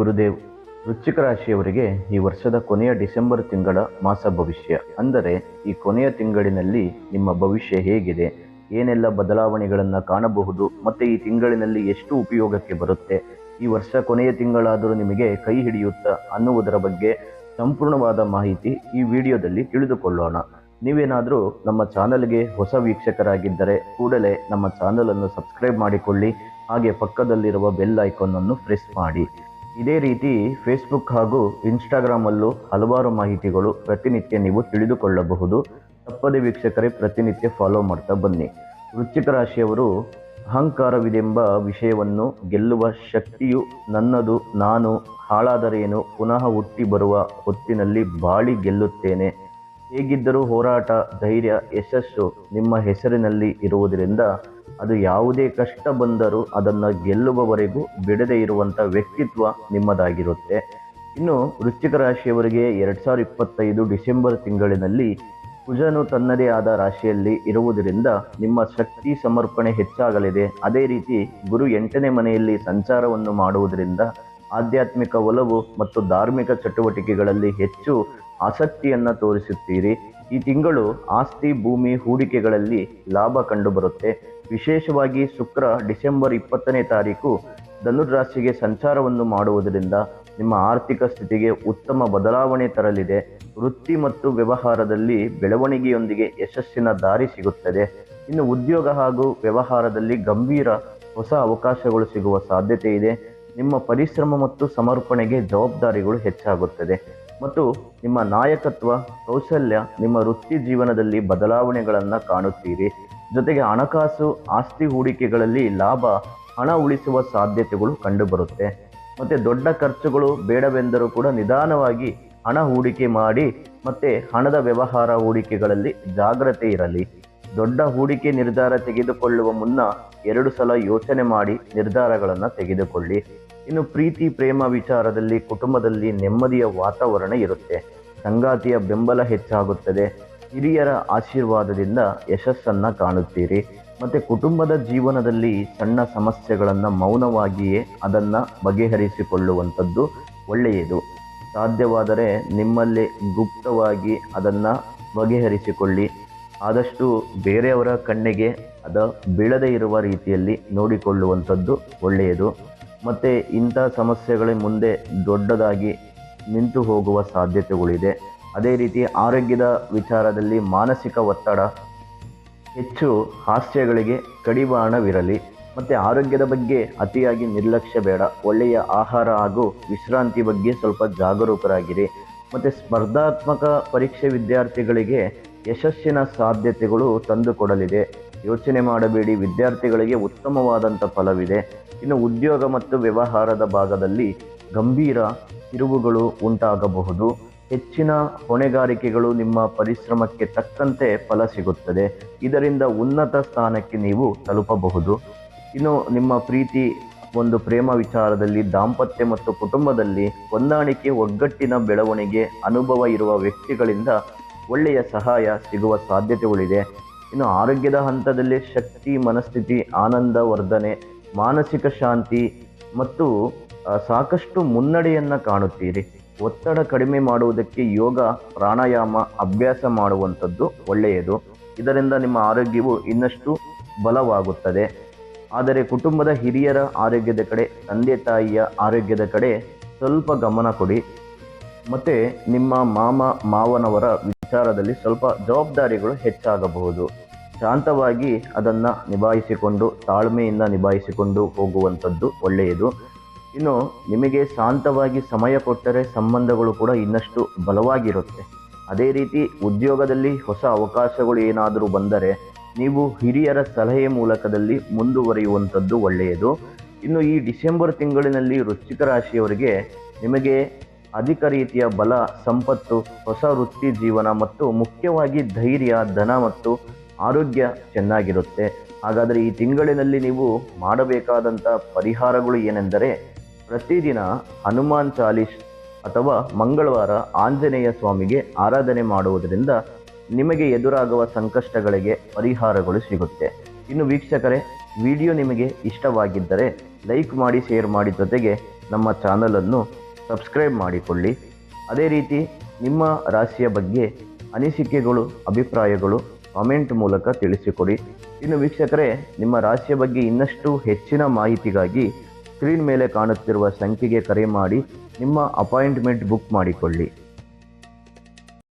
ಗುರುದೇವ್, ವೃಶ್ಚಿಕ ರಾಶಿಯವರಿಗೆ ಈ ವರ್ಷದ ಕೊನೆಯ ಡಿಸೆಂಬರ್ ತಿಂಗಳ ಮಾಸ ಭವಿಷ್ಯ. ಅಂದರೆ, ಈ ಕೊನೆಯ ತಿಂಗಳಿನಲ್ಲಿ ನಿಮ್ಮ ಭವಿಷ್ಯ ಹೇಗಿದೆ, ಏನೆಲ್ಲ ಬದಲಾವಣೆಗಳನ್ನು ಕಾಣಬಹುದು, ಮತ್ತು ಈ ತಿಂಗಳಿನಲ್ಲಿ ಎಷ್ಟು ಉಪಯೋಗಕ್ಕೆ ಬರುತ್ತೆ, ಈ ವರ್ಷ ಕೊನೆಯ ತಿಂಗಳಾದರೂ ನಿಮಗೆ ಕೈ ಹಿಡಿಯುತ್ತಾ ಅನ್ನುವುದರ ಬಗ್ಗೆ ಸಂಪೂರ್ಣವಾದ ಮಾಹಿತಿ ಈ ವಿಡಿಯೋದಲ್ಲಿ ತಿಳಿದುಕೊಳ್ಳೋಣ. ನೀವೇನಾದರೂ ನಮ್ಮ ಚಾನಲ್ಗೆ ಹೊಸ ವೀಕ್ಷಕರಾಗಿದ್ದರೆ ಕೂಡಲೇ ನಮ್ಮ ಚಾನಲನ್ನು ಸಬ್ಸ್ಕ್ರೈಬ್ ಮಾಡಿಕೊಳ್ಳಿ, ಹಾಗೆ ಪಕ್ಕದಲ್ಲಿರುವ ಬೆಲ್ ಐಕಾನನ್ನು ಪ್ರೆಸ್ ಮಾಡಿ. ಇದೇ ರೀತಿ ಫೇಸ್ಬುಕ್ ಹಾಗೂ ಇನ್ಸ್ಟಾಗ್ರಾಮಲ್ಲೂ ಹಲವಾರು ಮಾಹಿತಿಗಳು ಪ್ರತಿನಿತ್ಯ ನೀವು ತಿಳಿದುಕೊಳ್ಳಬಹುದು. ತಪ್ಪದೆ ವೀಕ್ಷಕರೇ, ಪ್ರತಿನಿತ್ಯ ಫಾಲೋ ಮಾಡ್ತಾ ಬನ್ನಿ. ವೃಶ್ಚಿಕ ರಾಶಿಯವರು ಅಹಂಕಾರವಿದೆಂಬ ವಿಷಯವನ್ನು ಗೆಲ್ಲುವ ಶಕ್ತಿಯು ನನ್ನದು, ನಾನು ಹಾಳಾದರೇನು ಪುನಃ ಹುಟ್ಟಿ ಬರುವ ಹೊತ್ತಿನಲ್ಲಿ ಬಾಳಿ ಗೆಲ್ಲುತ್ತೇನೆ. ಹೇಗಿದ್ದರೂ ಹೋರಾಟ, ಧೈರ್ಯ, ಯಶಸ್ಸು ನಿಮ್ಮ ಹೆಸರಿನಲ್ಲಿ ಇರುವುದರಿಂದ ಅದು ಯಾವುದೇ ಕಷ್ಟ ಬಂದರೂ ಅದನ್ನು ಗೆಲ್ಲುವವರೆಗೂ ಬಿಡದೇ ಇರುವಂಥ ವ್ಯಕ್ತಿತ್ವ ನಿಮ್ಮದಾಗಿರುತ್ತೆ. ಇನ್ನು ವೃಶ್ಚಿಕ ರಾಶಿಯವರಿಗೆ ಎರಡು ಸಾವಿರದ ಇಪ್ಪತ್ತೈದು ಡಿಸೆಂಬರ್ ತಿಂಗಳಿನಲ್ಲಿ ಕುಜನು ತನ್ನದೇ ಆದ ರಾಶಿಯಲ್ಲಿ ಇರುವುದರಿಂದ ನಿಮ್ಮ ಶಕ್ತಿ ಸಮರ್ಪಣೆ ಹೆಚ್ಚಾಗಲಿದೆ. ಅದೇ ರೀತಿ ಗುರು ಎಂಟನೇ ಮನೆಯಲ್ಲಿ ಸಂಚಾರವನ್ನು ಮಾಡುವುದರಿಂದ ಆಧ್ಯಾತ್ಮಿಕ ಒಲವು ಮತ್ತು ಧಾರ್ಮಿಕ ಚಟುವಟಿಕೆಗಳಲ್ಲಿ ಹೆಚ್ಚು ಆಸಕ್ತಿಯನ್ನು ತೋರಿಸುತ್ತೀರಿ. ಈ ತಿಂಗಳು ಆಸ್ತಿ, ಭೂಮಿ, ಹೂಡಿಕೆಗಳಲ್ಲಿ ಲಾಭ ಕಂಡುಬರುತ್ತೆ. ವಿಶೇಷವಾಗಿ ಶುಕ್ರ ಡಿಸೆಂಬರ್ ಇಪ್ಪತ್ತನೇ ತಾರೀಕು ಧನುರಾಶಿಗೆ ಸಂಚಾರವನ್ನು ಮಾಡುವುದರಿಂದ ನಿಮ್ಮ ಆರ್ಥಿಕ ಸ್ಥಿತಿಗೆ ಉತ್ತಮ ಬದಲಾವಣೆ ತರಲಿದೆ. ವೃತ್ತಿ ಮತ್ತು ವ್ಯವಹಾರದಲ್ಲಿ ಬೆಳವಣಿಗೆಯೊಂದಿಗೆ ಯಶಸ್ಸಿನ ದಾರಿ ಸಿಗುತ್ತದೆ. ಇನ್ನು ಉದ್ಯೋಗ ಹಾಗೂ ವ್ಯವಹಾರದಲ್ಲಿ ಗಂಭೀರ ಹೊಸ ಅವಕಾಶಗಳು ಸಿಗುವ ಸಾಧ್ಯತೆ ಇದೆ. ನಿಮ್ಮ ಪರಿಶ್ರಮ ಮತ್ತು ಸಮರ್ಪಣೆಗೆ ಜವಾಬ್ದಾರಿಗಳು ಹೆಚ್ಚಾಗುತ್ತದೆ. ಮತ್ತು ನಿಮ್ಮ ನಾಯಕತ್ವ, ಕೌಶಲ್ಯ, ನಿಮ್ಮ ವೃತ್ತಿ ಜೀವನದಲ್ಲಿ ಬದಲಾವಣೆಗಳನ್ನು ಕಾಣುತ್ತೀರಿ. ಜೊತೆಗೆ ಹಣಕಾಸು, ಆಸ್ತಿ ಹೂಡಿಕೆಗಳಲ್ಲಿ ಲಾಭ, ಹಣ ಉಳಿಸುವ ಸಾಧ್ಯತೆಗಳು ಕಂಡುಬರುತ್ತೆ. ಮತ್ತು ದೊಡ್ಡ ಖರ್ಚುಗಳು ಬೇಡವೆಂದರೂ ಕೂಡ ನಿಧಾನವಾಗಿ ಹಣ ಹೂಡಿಕೆ ಮಾಡಿ ಮತ್ತು ಹಣದ ವ್ಯವಹಾರ ಹೂಡಿಕೆಗಳಲ್ಲಿ ಜಾಗ್ರತೆ ಇರಲಿ. ದೊಡ್ಡ ಹೂಡಿಕೆ ನಿರ್ಧಾರ ತೆಗೆದುಕೊಳ್ಳುವ ಮುನ್ನ ಎರಡು ಸಲ ಯೋಚನೆ ಮಾಡಿ ನಿರ್ಧಾರಗಳನ್ನು ತೆಗೆದುಕೊಳ್ಳಿ. ಇನ್ನು ಪ್ರೀತಿ, ಪ್ರೇಮ ವಿಚಾರದಲ್ಲಿ, ಕುಟುಂಬದಲ್ಲಿ ನೆಮ್ಮದಿಯ ವಾತಾವರಣ ಇರುತ್ತೆ. ಸಂಗಾತಿಯ ಬೆಂಬಲ ಹೆಚ್ಚಾಗುತ್ತದೆ. ಹಿರಿಯರ ಆಶೀರ್ವಾದದಿಂದ ಯಶಸ್ಸನ್ನು ಕಾಣುತ್ತೀರಿ. ಮತ್ತು ಕುಟುಂಬದ ಜೀವನದಲ್ಲಿ ಸಣ್ಣ ಸಮಸ್ಯೆಗಳನ್ನು ಮೌನವಾಗಿಯೇ ಅದನ್ನು ಬಗೆಹರಿಸಿಕೊಳ್ಳುವಂಥದ್ದು ಒಳ್ಳೆಯದು. ಸಾಧ್ಯವಾದರೆ ನಿಮ್ಮಲ್ಲಿ ಗುಪ್ತವಾಗಿ ಅದನ್ನು ಬಗೆಹರಿಸಿಕೊಳ್ಳಿ. ಆದಷ್ಟು ಬೇರೆಯವರ ಕಣ್ಣಿಗೆ ಅದು ಬೀಳದೇ ಇರುವ ರೀತಿಯಲ್ಲಿ ನೋಡಿಕೊಳ್ಳುವಂಥದ್ದು ಒಳ್ಳೆಯದು. ಮತ್ತು ಇಂಥ ಸಮಸ್ಯೆಗಳ ಮುಂದೆ ದೊಡ್ಡದಾಗಿ ನಿಂತು ಹೋಗುವ ಸಾಧ್ಯತೆಗಳಿದೆ. ಅದೇ ರೀತಿ ಆರೋಗ್ಯದ ವಿಚಾರದಲ್ಲಿ ಮಾನಸಿಕ ಒತ್ತಡ, ಹೆಚ್ಚು ಹಾಸ್ಯಗಳಿಗೆ ಕಡಿವಾಣವಿರಲಿ. ಮತ್ತು ಆರೋಗ್ಯದ ಬಗ್ಗೆ ಅತಿಯಾಗಿ ನಿರ್ಲಕ್ಷ್ಯ ಬೇಡ. ಒಳ್ಳೆಯ ಆಹಾರ ಹಾಗೂ ವಿಶ್ರಾಂತಿ ಬಗ್ಗೆ ಸ್ವಲ್ಪ ಜಾಗರೂಕರಾಗಿರಿ. ಮತ್ತು ಸ್ಪರ್ಧಾತ್ಮಕ ಪರೀಕ್ಷೆ ವಿದ್ಯಾರ್ಥಿಗಳಿಗೆ ಯಶಸ್ಸಿನ ಸಾಧ್ಯತೆಗಳು ತಂದುಕೊಡಲಿದೆ. ಯೋಚನೆ ಮಾಡಬೇಡಿ. ವಿದ್ಯಾರ್ಥಿಗಳಿಗೆ ಉತ್ತಮವಾದಂಥ ಫಲವಿದೆ. ಇನ್ನು ಉದ್ಯೋಗ ಮತ್ತು ವ್ಯವಹಾರದ ಭಾಗದಲ್ಲಿ ಗಂಭೀರ ತಿರುವುಗಳು ಉಂಟಾಗಬಹುದು. ಹೆಚ್ಚಿನ ಹೊಣೆಗಾರಿಕೆಗಳು ನಿಮ್ಮ ಪರಿಶ್ರಮಕ್ಕೆ ತಕ್ಕಂತೆ ಫಲ ಸಿಗುತ್ತದೆ. ಇದರಿಂದ ಉನ್ನತ ಸ್ಥಾನಕ್ಕೆ ನೀವು ತಲುಪಬಹುದು. ಇನ್ನು ನಿಮ್ಮ ಪ್ರೀತಿ, ಒಂದು ಪ್ರೇಮ ವಿಚಾರದಲ್ಲಿ, ದಾಂಪತ್ಯ ಮತ್ತು ಕುಟುಂಬದಲ್ಲಿ ಹೊಂದಾಣಿಕೆ, ಒಗ್ಗಟ್ಟಿನ ಬೆಳವಣಿಗೆ, ಅನುಭವ ಇರುವ ವ್ಯಕ್ತಿಗಳಿಂದ ಒಳ್ಳೆಯ ಸಹಾಯ ಸಿಗುವ ಸಾಧ್ಯತೆಗಳಿದೆ. ಇನ್ನು ಆರೋಗ್ಯದ ಹಂತದಲ್ಲಿ ಶಕ್ತಿ, ಮನಸ್ಥಿತಿ, ಆನಂದ, ವರ್ಧನೆ, ಮಾನಸಿಕ ಶಾಂತಿ ಮತ್ತು ಸಾಕಷ್ಟು ಮುನ್ನಡೆಯನ್ನು ಕಾಣುತ್ತೀರಿ. ಒತ್ತಡ ಕಡಿಮೆ ಮಾಡುವುದಕ್ಕೆ ಯೋಗ, ಪ್ರಾಣಾಯಾಮ, ಅಭ್ಯಾಸ ಮಾಡುವಂಥದ್ದು ಒಳ್ಳೆಯದು. ಇದರಿಂದ ನಿಮ್ಮ ಆರೋಗ್ಯವು ಇನ್ನಷ್ಟು ಬಲವಾಗುತ್ತದೆ. ಆದರೆ ಕುಟುಂಬದ ಹಿರಿಯರ ಆರೋಗ್ಯದ ಕಡೆ, ತಂದೆ ತಾಯಿಯ ಆರೋಗ್ಯದ ಕಡೆ ಸ್ವಲ್ಪ ಗಮನ ಕೊಡಿ. ಮತ್ತು ನಿಮ್ಮ ಮಾಮ, ಮಾವನವರ ವಿಚಾರದಲ್ಲಿ ಸ್ವಲ್ಪ ಜವಾಬ್ದಾರಿಗಳು ಹೆಚ್ಚಾಗಬಹುದು. ಶಾಂತವಾಗಿ ಅದನ್ನು ನಿಭಾಯಿಸಿಕೊಂಡು, ತಾಳ್ಮೆಯಿಂದ ನಿಭಾಯಿಸಿಕೊಂಡು ಹೋಗುವಂಥದ್ದು ಒಳ್ಳೆಯದು. ಇನ್ನು ನಿಮಗೆ ಶಾಂತವಾಗಿ ಸಮಯ ಕೊಟ್ಟರೆ ಸಂಬಂಧಗಳು ಕೂಡ ಇನ್ನಷ್ಟು ಬಲವಾಗಿರುತ್ತೆ. ಅದೇ ರೀತಿ ಉದ್ಯೋಗದಲ್ಲಿ ಹೊಸ ಅವಕಾಶಗಳು ಏನಾದರೂ ಬಂದರೆ ನೀವು ಹಿರಿಯರ ಸಲಹೆ ಮೂಲಕದಲ್ಲಿ ಮುಂದುವರಿಯುವಂಥದ್ದು ಒಳ್ಳೆಯದು. ಇನ್ನು ಈ ಡಿಸೆಂಬರ್ ತಿಂಗಳಿನಲ್ಲಿ ವೃಶ್ಚಿಕ ರಾಶಿಯವರಿಗೆ ನಿಮಗೆ ಅಧಿಕ ರೀತಿಯ ಬಲ, ಸಂಪತ್ತು, ಹೊಸ ವೃತ್ತಿ ಜೀವನ ಮತ್ತು ಮುಖ್ಯವಾಗಿ ಧೈರ್ಯ, ಧನ ಮತ್ತು ಆರೋಗ್ಯ ಚೆನ್ನಾಗಿರುತ್ತೆ. ಹಾಗಾದರೆ ಈ ತಿಂಗಳಿನಲ್ಲಿ ನೀವು ಮಾಡಬೇಕಾದಂಥ ಪರಿಹಾರಗಳು ಏನೆಂದರೆ ಪ್ರತಿದಿನ ಹನುಮಾನ್ ಚಾಲಿಸ್ ಅಥವಾ ಮಂಗಳವಾರ ಆಂಜನೇಯ ಸ್ವಾಮಿಗೆ ಆರಾಧನೆ ಮಾಡುವುದರಿಂದ ನಿಮಗೆ ಎದುರಾಗುವ ಸಂಕಷ್ಟಗಳಿಗೆ ಪರಿಹಾರಗಳು ಸಿಗುತ್ತೆ. ಇನ್ನು ವೀಕ್ಷಕರೇ, ವಿಡಿಯೋ ನಿಮಗೆ ಇಷ್ಟವಾಗಿದ್ದರೆ ಲೈಕ್ ಮಾಡಿ, ಶೇರ್ ಮಾಡಿ ಜೊತೆಗೆ ನಮ್ಮ ಚಾನಲನ್ನು ಸಬ್ಸ್ಕ್ರೈಬ್ ಮಾಡಿಕೊಳ್ಳಿ. ಅದೇ ರೀತಿ ನಿಮ್ಮ ರಾಶಿಯ ಬಗ್ಗೆ ಅನಿಸಿಕೆಗಳು, ಅಭಿಪ್ರಾಯಗಳು ಕಾಮೆಂಟ್ ಮೂಲಕ ತಿಳಿಸಿಕೊಡಿ. ಇನ್ನು ವೀಕ್ಷಕರೇ, ನಿಮ್ಮ ರಾಶಿಯ ಬಗ್ಗೆ ಇನ್ನಷ್ಟು ಹೆಚ್ಚಿನ ಮಾಹಿತಿಗಾಗಿ ಸ್ಕ್ರೀನ್ ಮೇಲೆ ಕಾಣುತ್ತಿರುವ ಸಂಖ್ಯೆಗೆ ಕರೆ ಮಾಡಿ ನಿಮ್ಮ ಅಪಾಯಿಂಟ್ಮೆಂಟ್ ಬುಕ್ ಮಾಡಿಕೊಳ್ಳಿ.